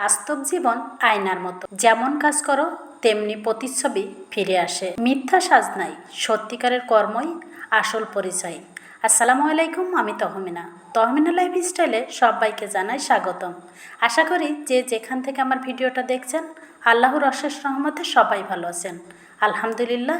বাস্তব জীবন আয়নার মতো। যেমন কাজ করো, তেমনি প্রতিচ্ছবি ফিরে আসে। মিথ্যা সাজ নাই, সত্যিকারের কর্মই আসল পরিচয়। আসসালামু আলাইকুম, আমি তহমিনা। তহমিনা লাইফ স্টাইলে সবাইকে জানাই স্বাগতম। আশা করি যে যেখান থেকে আমার ভিডিওটা দেখছেন, আল্লাহর অশেষ রহমতে সবাই ভালো আছেন। আলহামদুলিল্লাহ,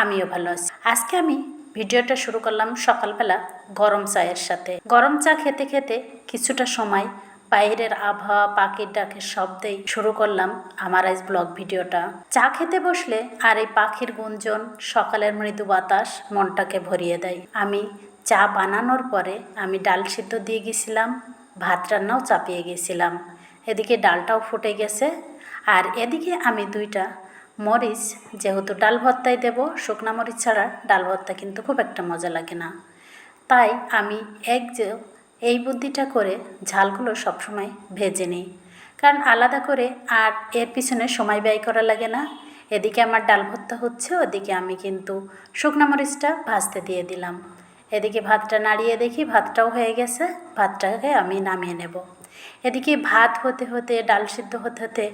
আমিও ভালো আছি। আজকে আমি ভিডিওটা শুরু করলাম সকালবেলা গরম চায়ের সাথে। গরম চা খেতে খেতে কিছুটা সময় বাইরের আবহাওয়া, পাখির ডাকের শব্দেই শুরু করলাম আমার আজ ব্লগ ভিডিওটা। চা খেতে বসলে আর এই পাখির গুঞ্জন, সকালের মৃদু বাতাস মনটাকে ভরিয়ে দেয়। আমি চা বানানোর পরে আমি ডাল সিদ্ধ দিয়ে গেছিলাম, ভাত রান্নাও চাপিয়ে গেছিলাম। এদিকে ডালটাও ফুটে গেছে আর এদিকে আমি দুইটা মরিচ, যেহেতু ডাল ভর্তায় দেবো, শুকনা মরিচ ছাড়া ডাল ভর্তা কিন্তু খুব একটা মজা লাগে না। তাই আমি এক যে এই বুদ্ধিটা করে ঝালগুলো সবসময় ভেজে নিই। কারণ আলাদা করে আর এর পিছনে সময় ব্যয় করা লাগে না। এদিকে আমার ডাল ভর্তা হচ্ছে, ওদিকে আমি কিন্তু শুকনা মরিচটা ভাজতে দিয়ে দিলাম। এদিকে ভাতটা নাড়িয়ে দেখি, ভাতটাও হয়ে গেছে, ভাতটাকে আমি নামিয়ে নেব। এদিকে ভাত হতে হতে, ডাল সিদ্ধ হতে হতে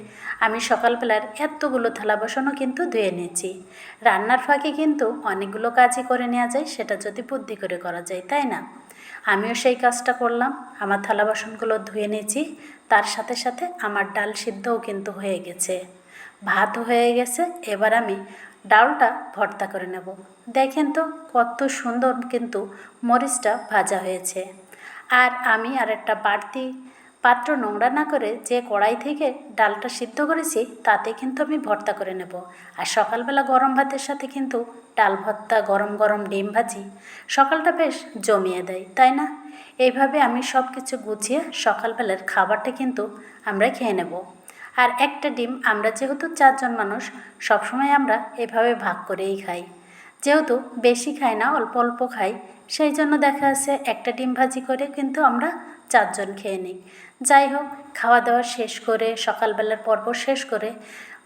আমি সকালবেলার এতগুলো থালা বাসনও কিন্তু ধুয়ে নিয়েছি। রান্নার ফাঁকে কিন্তু অনেকগুলো কাজই করে নেওয়া যায়, সেটা যদি বুদ্ধি করে করা যায়, তাই না? আমিও সেই কাজটা করলাম। আমার থালা বাসনগুলো ধুয়ে নিয়েছি। তার সাথে সাথে আমার ডাল সিদ্ধও কিন্তু হয়ে গেছে। ভাত হয়ে গেছে। এবার আমি ডালটা ভর্তা করে নেব। দেখেন তো, কত সুন্দর কিন্তু মরিচটা ভাজা হয়েছে। আর আমি আর একটা বাড়তি পাত্র নোংরা না করে যে কড়াই থেকে ডালটা সিদ্ধ করেছি, তাতে কিন্তু আমি ভর্তা করে নেব। আর সকালবেলা গরম ভাতের সাথে কিন্তু ডাল ভর্তা, গরম গরম ডিম ভাজি সকালটা বেশ জমিয়ে দেয়, তাই না? এইভাবে আমি সব কিছু গুছিয়ে সকালবেলার খাবারটা কিন্তু আমরা খেয়ে নেব। আর একটা ডিম আমরা যেহেতু চারজন মানুষ, সবসময় আমরা এভাবে ভাগ করেই খাই। যেহেতু বেশি খাই না, অল্প অল্প খাই, সেই জন্য দেখা যাচ্ছে একটা ডিম ভাজি করে কিন্তু আমরা চারজন খেয়ে নিই। যাই হোক খাওয়া দাওয়া শেষ করে, সকালবেলার পর্ব শেষ করে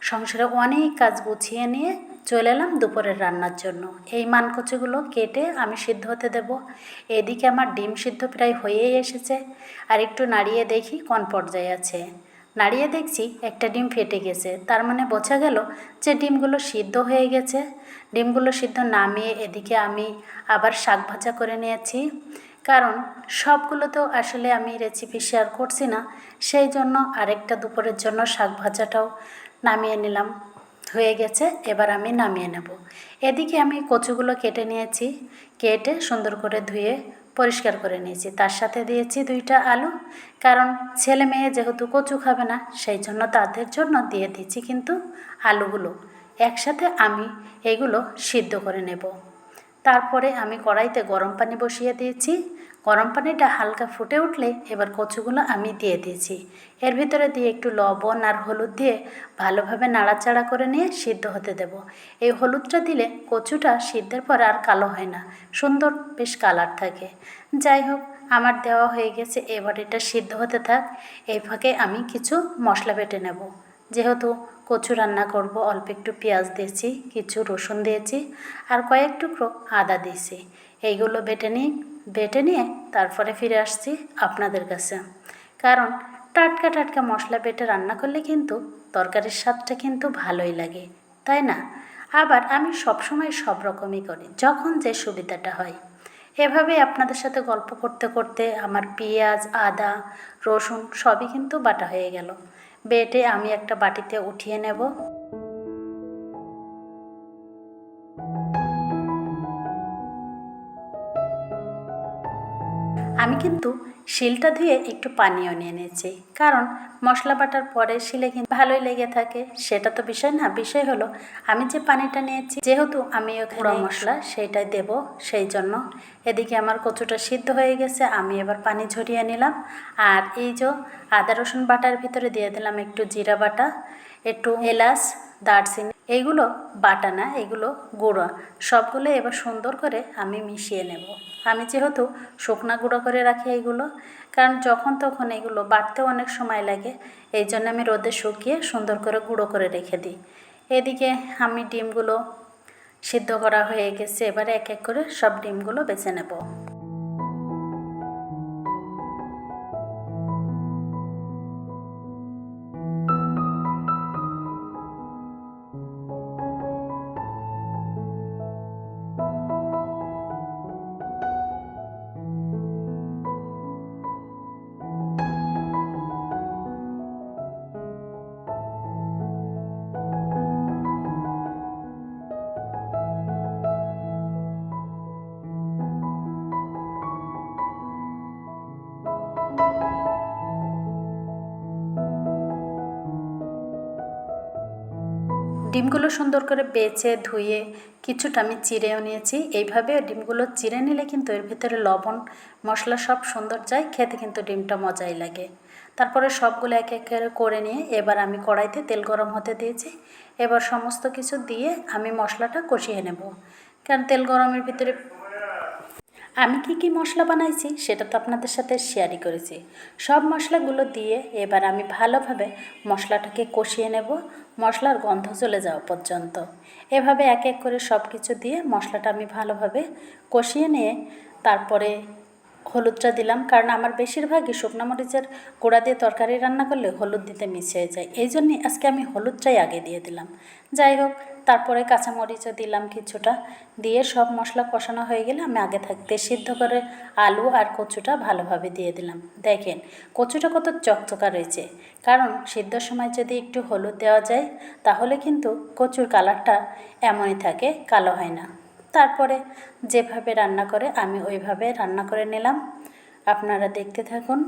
সংসারে অনেক কাজ গুছিয়ে নিয়ে চলে এলাম দুপুরের রান্নার জন্য। এই মানকচুগুলো কেটে আমি সিদ্ধ হতে দেব। এদিকে আমার ডিম সিদ্ধ প্রায় হয়েই এসেছে। আর একটু নাড়িয়ে দেখি কোন পর্যায়ে আছে। নাড়িয়ে দেখছি একটা ডিম ফেটে গেছে। তার মানে বোঝা গেল যে ডিমগুলো সিদ্ধ হয়ে গেছে। ডিমগুলো সিদ্ধ নামিয়ে এদিকে আমি আবার শাক ভাজা করে নিয়েছি। কারণ সবগুলো তো আসলে আমি রেসিপি শেয়ার করছি না। সেই জন্য আরেকটা দুপুরের জন্য শাক ভাজাটাও নামিয়ে নিলাম। হয়ে গেছে, এবার আমি নামিয়ে নেব। এদিকে আমি কচুগুলো কেটে নিয়েছি। কেটে সুন্দর করে ধুয়ে পরিষ্কার করে নিয়েছি। তার সাথে দিয়েছি দুইটা আলু। কারণ ছেলে মেয়ে যেহেতু কচু খাবে না, সেই জন্য তাদের জন্য দিয়ে দিচ্ছি কিন্তু আলুগুলো। একসাথে আমি এগুলো সিদ্ধ করে নেব। তারপরে আমি কড়াইতে গরম পানি বসিয়ে দিয়েছি। গরম পানিটা হালকা ফুটে উঠলে এবার কচুগুলো আমি দিয়ে দিয়েছি। এর ভিতরে দিয়ে একটু লবণ আর হলুদ দিয়ে ভালোভাবে নাড়াচাড়া করে নিয়ে সিদ্ধ হতে দেব। এই হলুদটা দিলে কচুটা সিদ্ধের পর আর কালো হয় না, সুন্দর বেশ কালার থাকে। যাই হোক, আমার দেওয়া হয়ে গেছে, এবার এটা সিদ্ধ হতে থাক। এই ফাঁকে আমি কিছু মশলা বেটে নেব। যেহেতু কচু রান্না করব, অল্প একটু পেঁয়াজ দিয়েছি, কিছু রসুন দিয়েছি আর কয়েক টুকরো আদা দিয়েছি। এইগুলো বেটে নিয়ে বেটে নিয়ে তারপরে ফিরে আসছি আপনাদের কাছে। কারণ টাটকা টাটকা মশলা বেটে রান্না করলে কিন্তু তরকারির স্বাদটা কিন্তু ভালোই লাগে, তাই না? আবার আমি সবসময় সব রকমই করি, যখন যে সুবিধাটা হয়। এভাবে আপনাদের সাথে গল্প করতে করতে আমার পেঁয়াজ, আদা, রসুন সবই কিন্তু বাটা হয়ে গেল। বেটে আমি একটা বাটিতে উঠিয়ে নেব। আমি কিন্তু শিলটা ধুয়ে একটু পানিও নিয়ে নিয়েছি। কারণ মশলা বাটার পরে শিলে কিন্তু ভালোই লেগে থাকে। সেটা তো বিষয় না বিষয় হলো আমি যে পানিটা নিয়েছি যেহেতু আমি গুঁড়ো মশলা। সেইটাই দেব সেই জন্য। এদিকে আমার কচুটা সিদ্ধ হয়ে গেছে আমি এবার পানি ঝরিয়ে নিলাম। আর এই যে আদা রসুন বাটার ভিতরে দিয়ে দিলাম একটু জিরা বাটা একটু এলাচ দারচিনি এইগুলো বাটা না এগুলো গুঁড়ো, সবগুলো এবার সুন্দর করে আমি মিশিয়ে নেব। আমি যেহেতু শুকনা গুঁড়ো করে রাখি এইগুলো কারণ যখন তখন এগুলো বাটতেও অনেক সময় লাগে, এই জন্য আমি রোদে শুকিয়ে সুন্দর করে গুঁড়ো করে রেখে দিই। এদিকে আমি ডিমগুলো সিদ্ধ করা হয়ে গেছে, এবারে এক এক করে সব ডিমগুলো বেছে নেব। ডিমগুলো সুন্দর করে বেছে, ধুয়ে কিছুটা আমি চিড়েও নিয়েছি। এইভাবে ডিমগুলো চিড়ে নিলে কিন্তু এর ভিতরে লবণ, মশলা সব সুন্দর যায়, খেতে কিন্তু ডিমটা মজাই লাগে। তারপরে সবগুলো এক এক করে করে নিয়ে এবার আমি কড়াইতে তেল গরম হতে দিয়েছি। এবার সমস্ত কিছু দিয়ে আমি মশলাটা কষিয়ে নেব। কারণ তেল গরমের ভিতরে আমি কি কি মশলা বানাইছি সেটা তো আপনাদের সাথে শেয়ারই করেছি। সব মশলাগুলো দিয়ে এবার আমি ভালোভাবে মশলাটাকে কষিয়ে নেব, মশলার গন্ধ চলে যাওয়া পর্যন্ত। এভাবে এক এক করে সব কিছু দিয়ে মশলাটা আমি ভালোভাবে কষিয়ে নিয়ে তারপরে হলুদটা দিলাম, কারণ আমার বেশিরভাগই শুকনো মরিচের গুঁড়া দিয়ে তরকারি রান্না করলে হলুদ দিতে মিশিয়ে যায়। এই জন্যই আজকে আমি হলুদটাই আগে দিয়ে দিলাম। যাই হোক তারপরে কাঁচামরিচও দিলাম কিছুটা। দিয়ে সব মশলা কষানো হয়ে গেলে আমি আগে থাকতে সিদ্ধ করে আলু আর কচুটা ভালোভাবে দিয়ে দিলাম। দেখেন, কচুটা কত চকচকা রয়েছে। কারণ সিদ্ধর সময় যদি একটু হলুদ দেওয়া যায়, তাহলে কিন্তু কচুর কালারটা এমনই থাকে, কালো হয় না। তারপরে যেভাবে রান্না করে আমি ওইভাবে রান্না করে নিলাম। আপনারা দেখতে থাকুন।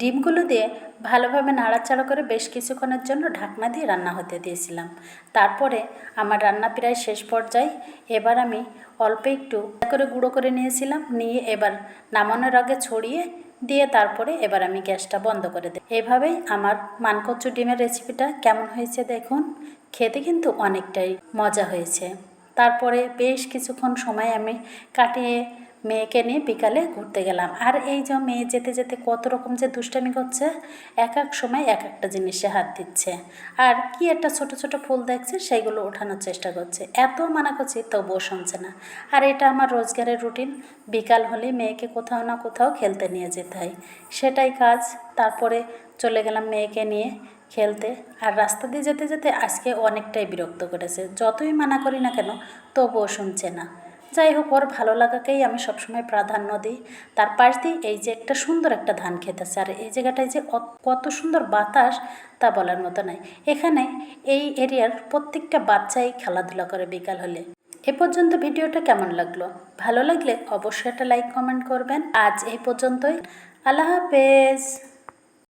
ডিমগুলো দিয়ে ভালোভাবে নাড়াচাড়া করে বেশ কিছুক্ষণের জন্য ঢাকনা দিয়ে রান্না হতে দিয়েছিলাম। তারপরে আমার রান্না প্রায় শেষ পর্যায়ে এবার আমি অল্প একটু করে গুঁড়ো করে নিয়েছিলাম, নিয়ে এবার নামানোর আগে ছড়িয়ে দিয়ে তারপরে এবার আমি গ্যাসটা বন্ধ করে দিই এভাবেই আমার মানকচু ডিমের রেসিপিটা কেমন হয়েছে দেখুন? খেতে কিন্তু অনেকটাই মজা হয়েছে। তারপরে বেশ কিছুক্ষণ সময় আমি কাটিয়ে মেয়েকে নিয়ে বিকালে ঘুরতে গেলাম। আর এই যে মেয়ে যেতে যেতে কত রকম যে দুষ্টামি করছে, এক এক সময় এক একটা জিনিসে হাত দিচ্ছে। আর কি একটা ছোট ছোট ফুল দেখছে, সেইগুলো ওঠানোর চেষ্টা করছে। এত মানা করছি তবুও শুনছে না। আর এটা আমার রোজগারের রুটিন। বিকাল হলে মেয়েকে কোথাও না কোথাও খেলতে নিয়ে যেতে হয়। সেটাই কাজ। তারপরে চলে গেলাম মেয়েকে নিয়ে খেলতে। আর রাস্তা দিয়ে যেতে যেতে আজকে অনেকটাই বিরক্ত করেছে। যতই মানা করি না কেন, তবুও শুনছে না। যাই হোক ওর ভালো লাগাকেই আমি সবসময় প্রাধান্য দিই। তার পাশ দিয়ে এই যে একটা সুন্দর একটা ধান খেত আছে, আর এই জায়গাটায় যে কত সুন্দর বাতাস, তা বলার মতো নয় এখানে এই এরিয়ার প্রত্যেকটা বাচ্চাই খেলাধুলা করে বিকাল হলে। এ পর্যন্ত ভিডিওটা কেমন লাগল? ভালো লাগলে অবশ্যই একটা লাইক, কমেন্ট করবেন। আজ এই পর্যন্তই। আল্লাহ হাফেজ।